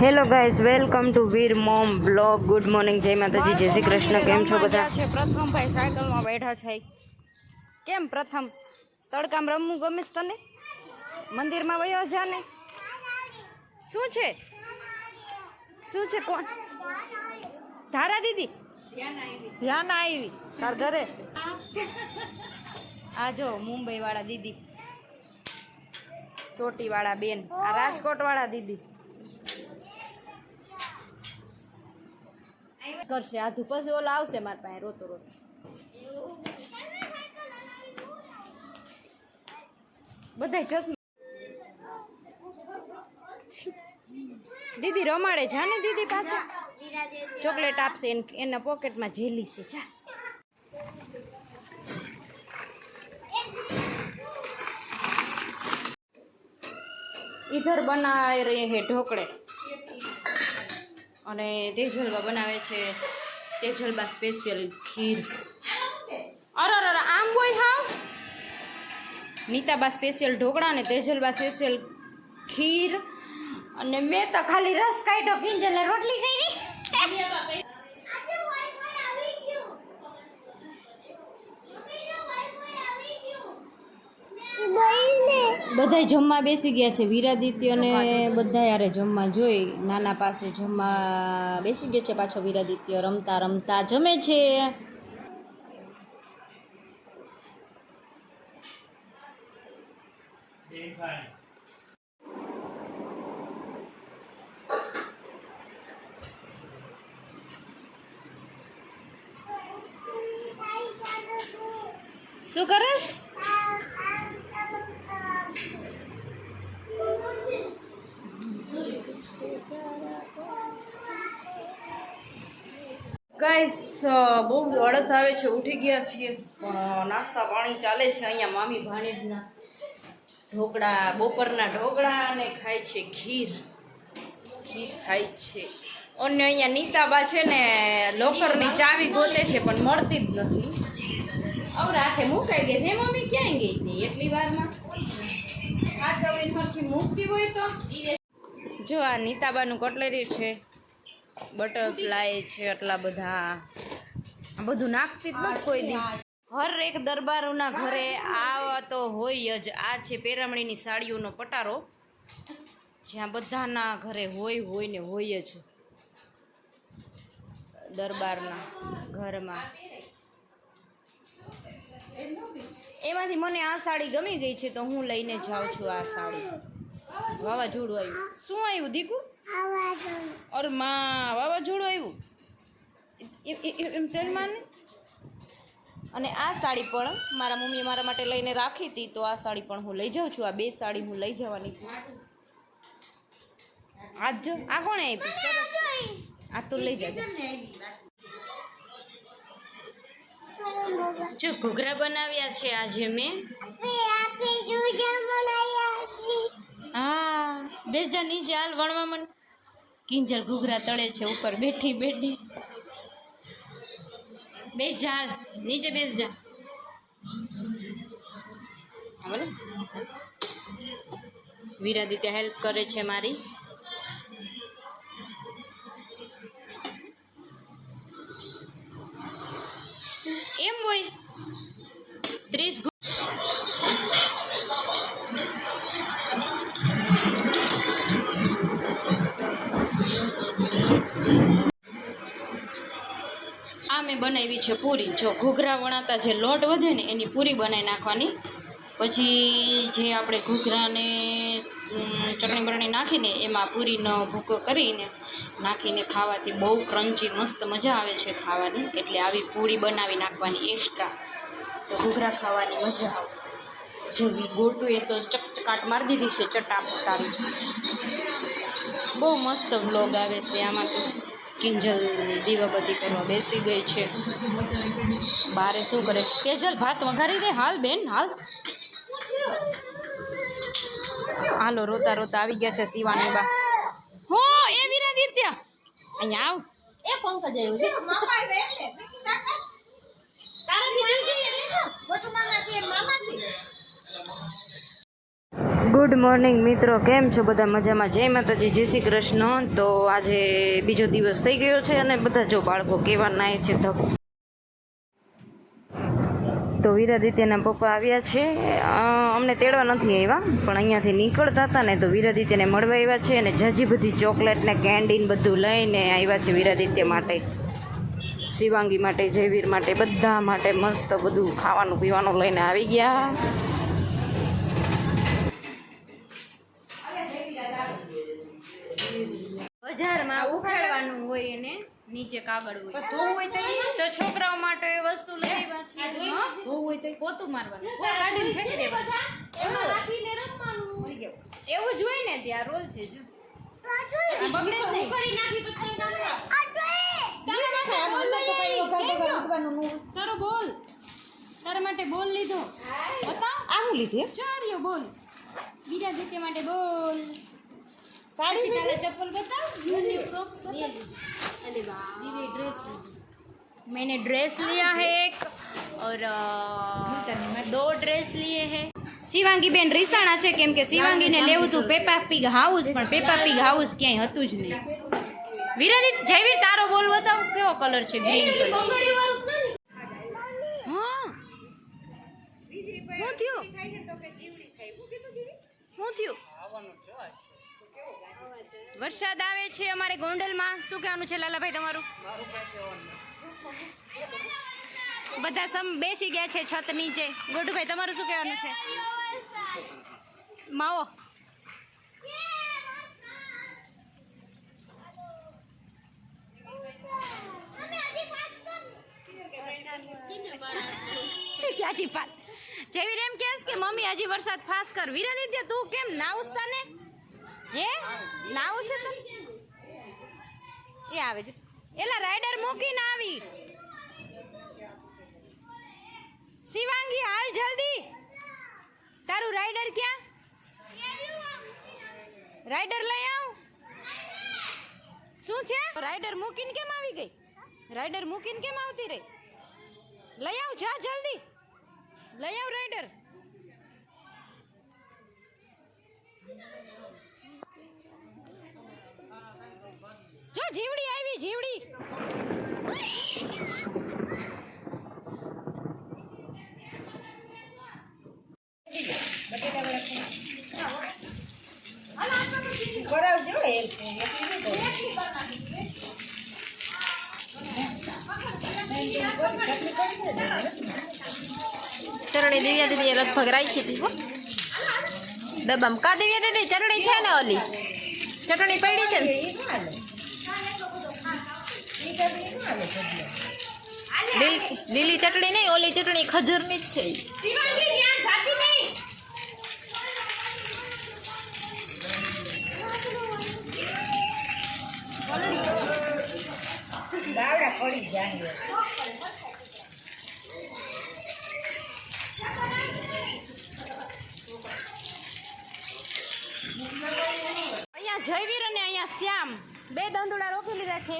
Hello guys welcome to Veer mom blog good morning જય માતાજી જય શ્રી કૃષ્ણ કેમ છો બધા? છે પ્રથમ ભાઈ સાયકલમાં બેઠા છે. કેમ પ્રથમ? તડકામાં રમવું ગમીશ તને? મંદિરમાં વયો જાને શું છે? શું છે કોણ? ધારા દીદી? ધ્યાન આવી. તાર ઘરે? આ જો મુંબઈ વાળા દીદી. ચોટી વાળા બેન. આ રાજકોટ વાળા દીદી. કરશે. આ પછી ઓલા આવશે મારા પાસે રોતો રોતો. બધા ચશ્મા દીદી રમાડે. જા ને દીદી પાસે ચોકલેટ આપશે એન- પોકેટમાં જેલી છે. જા. ઇધર બનાવી રહે હે ઢોકળે. અને તેજલબા બનાવે છે. તેજલબા સ્પેશિયલ ખીર. અરે અરે આમ હોય હા નીતાબા સ્પેશિયલ ઢોકળા અને તેજલબા સ્પેશિયલ ખીર. અને મેં તો ખાલી રસ કાઢ્યો કિંજલે રોટલી કરી. બધા જમવા બેસી ગયા છે. વિરાદિત્ય અને બધા યારે જમવા જોઈ. નાના પાસે જમવા બેસી ગયો છે પાછો વીરાદિત્ય. રમતા રમતા જમે છે. શું કરે? બહુ અળસ આવે છે. ઉઠી ગયા છીએ. પણ નાસ્તા પાણી ચાલે છે અહીંયા મામી ભાણીજના ઢોકળા બપોરના ઢોકળા અને ખાય છે ખીર. ખીર ખાય છે. અને અહીંયા નીતાબા છે ને લોકરની ચાવી ગોતે છે પણ મળતી જ નથી. હવે રાતે મુકાઈ ગઈ છે. મમ્મી ક્યાંય ગઈ હતી? એટલી વારમાં? આ ચાવી ફરથી મૂકતી હોય તો? જો આ નીતાબાનું કટલેરી છે બટરફ્લાય છે આટલા બધા. બધું નાખતી જ નથી કોઈ દી. હર એક દરબારોના ઘરે આ તો હોય જ. આ છે પેરામણીની સાડીઓનો પટારો. જ્યાં બધાના ઘરે હોય હોય ને હોય જ. દરબારના ઘરમાં. એમાંથી મને આ સાડી ગમી ગઈ છે તો હું લઈને જાઉં છું આ સાડી. વાવાઝોડું આવ્યું. શું આવ્યું દીકુ? અરે માં વાવાઝોડું આવ્યું? એમ- એમ- એમ- એમ તેલ માને અને આ સાડી પણ મારા મમ્મીએ મારા માટે લઈને રાખી હતી તો આ સાડી પણ હું લઈ જાઉં છું. આ બે સાડી હું લઈ જવાની છું. આજ આ કોણે આપી? આ તો લઈ જજો જો ઘૂઘરા બનાવ્યા છે આજે મેં હા બેસ જા નીચે હાલ વણવા મને કિંજલ ઘૂઘરા તળે છે ઉપર બેઠી બેઠી. બેસ જા હાલ નીચે બેસ જા હા, બોલો વિરાદિત્ય હેલ્પ કરે છે મારી એમ હોય ત્રીસ બનાવી છે પૂરી. જો ઘૂઘરા વણાતા જે લોટ વધે ને એની પૂરી બનાવી નાખવાની. પછી જે આપણે ઘૂઘરાને ચટણી બરણી નાખીને એમાં પૂરીનો ભૂકો કરીને નાખીને ખાવાથી બહુ ક્રંચી મસ્ત મજા આવે છે ખાવાની. એટલે આવી પૂરી બનાવી નાખવાની એક્સ્ટ્રા તો ઘૂઘરા ખાવાની મજા આવશે. જેવી ગોટું એ તો ચકચકાટ મારી દીધી છે ચટાપટારી બહુ મસ્ત બ્લોગ આવે છે આમાં તો. કિંજલ દીવાબત્તી કરવા બેસી ગઈ છે. બારે શું કરે છે? તેજલ ભાત વઘારી દે? હાલ બેન હાલ. હાલો રોતા રોતા આવી ગયા છે શિવાની બા. હો એ વિરાદિત્ય અહીંયા આવ. એ પંકજ આવ્યું છે. ગુડ મોર્નિંગ મિત્રો, કેમ છો બધા મજામાં? જય માતાજી, જય શ્રી કૃષ્ણ. તો આજે બીજો દિવસ થઈ ગયો છે અને બધા જો બાળકો કેવા નાય છે તો. તો વીરાદિત્યના પપ્પા આવ્યા છે. અમને તેડવા નથી આવ્યા, પણ અહીંયાથી નીકળતા હતા ને તો વીરાદિત્યને મળવા આવ્યા છે અને જાજી બધી ચોકલેટ ને કેન્ડીન બધું લઈને આવ્યા છે વીરાદિત્ય માટે. શિવાંગી માટે, જયવીર માટે, બધા માટે મસ્ત બધું ખાવાનું પીવાનું લઈને આવી ગયા. બજારમાં ઉખાડવાનું હોય એને નીચે કાગળ હોય. હોય તો છોકરાઓ માટે એ વસ્તુ લઈ ઈ? પોતું મારવાનું. કાઢીને ફેંકી દેવાનું. રાખીને રમવાનું એવું જ હોય ને ત્યાં રોલ છે જો. આ બગડે જ નહીં. આમ અંદર તો કઈ વઘાર બઘાર મૂકવાનું ન? હોય. તારો બોલ. તારા માટે બોલ લીધો. બતાવ. આ લીધું લીધી ચાર્યો બોલ. બીજા જીતે માટે બોલ. સાડી પછી લીધી? तारा चप्पल बता मैंने फ्रॉक्स बता अरे वाह मेरे ड्रेस मैंने ड्रेस लिया है एक और अ, दो ड्रेस लिए हैं શિવાંગી બેન રીસાણા છે કેમ કે શિવાંગીને લેવું હતું પેપા પીગ હાઉસ પણ પેપા પીગ હાઉસ ક્યાંય હતું જ નહીં વિરાદિત જયવીર તારો બોલ બતાવ કેવો કલર છે ગ્રીન કલર હા શું થયું શું થયું વરસાદ આવે છે અમારે ગોંડલમાં. શું કહેવાનું છે લાલાભાઈ તમારું? બધા સમ બેસી ગયા છે છત નીચે. ગોડુભાઈ, તમારું શું કહેવાનું છે? માવો. ક્યાંથી પાલ જેવી એમ કહેશ કે, મમ્મી, હજી વરસાદ ફાસ કર. વિરાદિત્ય તું કેમ ના નાઉસ તને હે? નાવું છે તો? એ આવે છે એલા રાઈડર મૂકીને આવી. શિવાંગી, હાલ જલ્દી. તારું રાઈડર ક્યાં? રાઈડર લઈ આવ. શું છે? રાઈડર મૂકીને કેમ આવી ગઈ? રાઈડર મૂકીને કેમ આવતી રહી? લઈ આવ, જા જલ્દી. લઈ આવ રાઈડર ચરણી દિવ્યા દીદી લગભગ રાખી હતી ડબ્બામાં. કા દિવ્યા દીદી? ચટણી છે ને ઓલી? ચટણી પડી છે ને ઈ ન હાલે. ઈ ચટણી ન હાલે ભજીયા. લીલી લીલી ચટણી નહીં ઓલી ચટણી ખજૂરની જ છે ઈ. દાવડા પડી જાય અહીંયા જયવીર અને અહીંયા શ્યામ બે દંદુડા રોકી લીધા છે.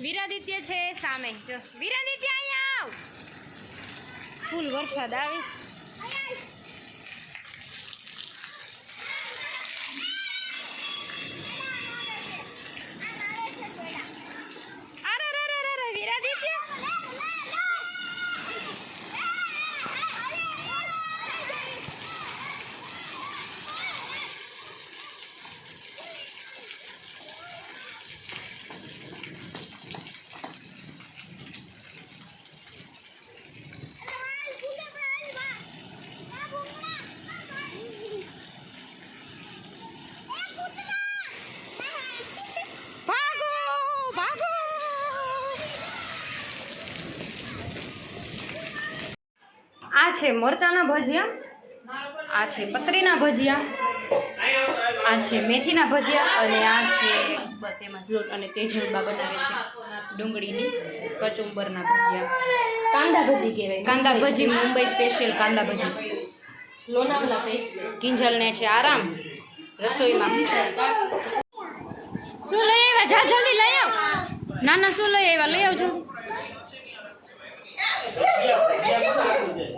વિરાદિત્ય છે સામે. જો. વિરાદિત્ય અહીંયા આવ. ફૂલ વરસાદ આવે છે. અરે રે રે રે રે વિરાદિત્ય ભાગો ભાગો આ છે મરચાના ભજીયા આ છે પતરીના ભજીયા આ છે મેથીના ભજીયા અને આ છે બસ એમાં લોટ અને તેજલબા બનાવે છે ડુંગળીની કચુંબરના ભજીયા. કાંદા ભજી કહેવાય. કાંદા ભજી મુંબઈ સ્પેશિયલ કાંદા ભજી. લોનાવલા કિંજલને છે આરામ. રસોઈમાં શું લઈ આવ્યા? જા જલ્દી લઈ આવ. ના ના શું લઈ આવ્યા? લઈ આવ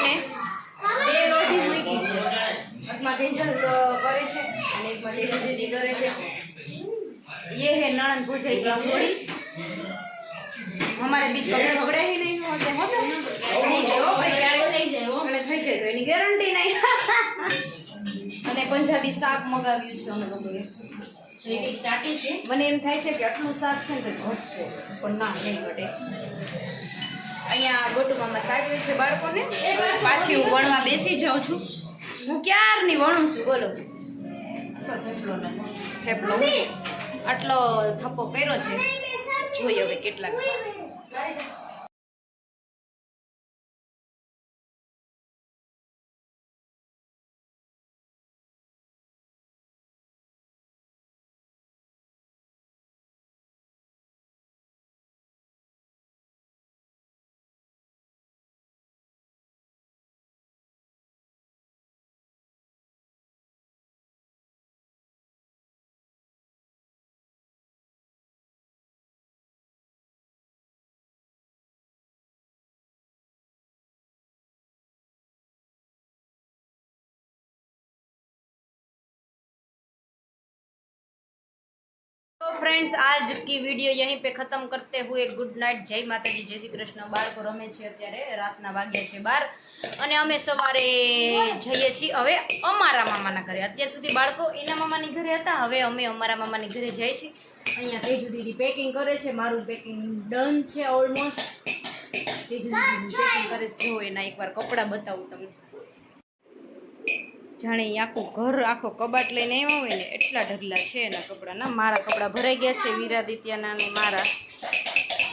બતાવું આપને બે લોટી મૂકી છે એકમાં તેંજલ કરે છે અને એકમાં તેજુ દીદી કરે છે ये है नणंद भुजाई की जोड़ी हमारे बीच कभी झगड़े ही नहीं होते होते થઈ જાય હો ભાઈ ક્યારેક થઈ જાય હો અને થઈ જાય તો એની ગેરંટી નહીં અને પંજાબી શાક મગાવ્યું છે અમે લોકોએ ચાટી છે મને એમ થાય છે કે આટલું શાક છે ને તો ઘટશે પણ ના નહીં ઘટે અહીંયા ગોટુ સાચવે છે બાળકોને. પાછી હું વણવા બેસી જાઉં છું. હું ક્યારની વણું છું, બોલો. થેપલો. આટલો થપ્પો કર્યો છે. જોઈએ હવે કેટલાક. फ्रेंड्स आज की वीडियो यहीं पे ખતમ કરતે હુએ ગુડ નાઇટ જય માતાજી જય શ્રી કૃષ્ણ બાળકો રમે છે અત્યારે રાતના વાગ્યા છે બાર અને અમે સવારે જઈએ છીએ હવે અમારા મામાના ઘરે અત્યાર સુધી બાળકો એના મામાની ઘરે હતા હવે અમે અમારા મામાની ઘરે જઈએ છીએ અહીંયા તેજુ દીદી પેકિંગ કરે છે મારું પેકિંગ ડન છે ઓલમોસ્ટ તેજુ દીદી પેકિંગ કરે છે જો એના એકવાર કપડાં બતાવું તમને જાણે આખું ઘર, આખો કબાટ લઈને આવ્યા હોય ને, એટલા ઢગલા છે એના કપડાના મારા કપડાં ભરાઈ ગયા છે વિરાદિત્યના ને મારા.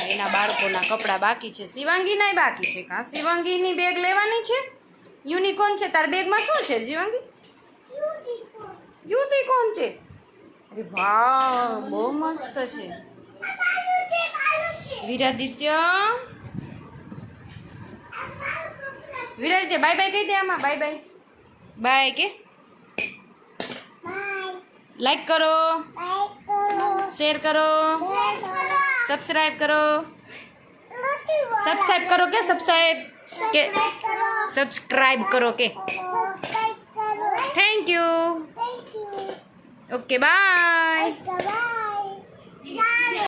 એના બાળકોના કપડાં બાકી છે. શિવાંગીના બાકી છે. કાં શિવાંગીની બેગ લેવાની છે? યુનિકોર્ન છે. તાર બેગમાં શું છે, શિવાંગી? યુનિકોર્ન છે. અરે વાહ, બહુ મસ્ત છે. વિરાદિત્ય? વિરાદિત્ય બાય બાય કહી દે આમાં. બાય બાય બાય કે? લાઈક કરો. શેર કરો. સબસ્ક્રાઈબ કરો. સબસ્ક્રાઈબ કરો. કે સબસ્ક્રાઈબ કે સબસ્ક્રાઈબ કરો. કે? Thank you okay bye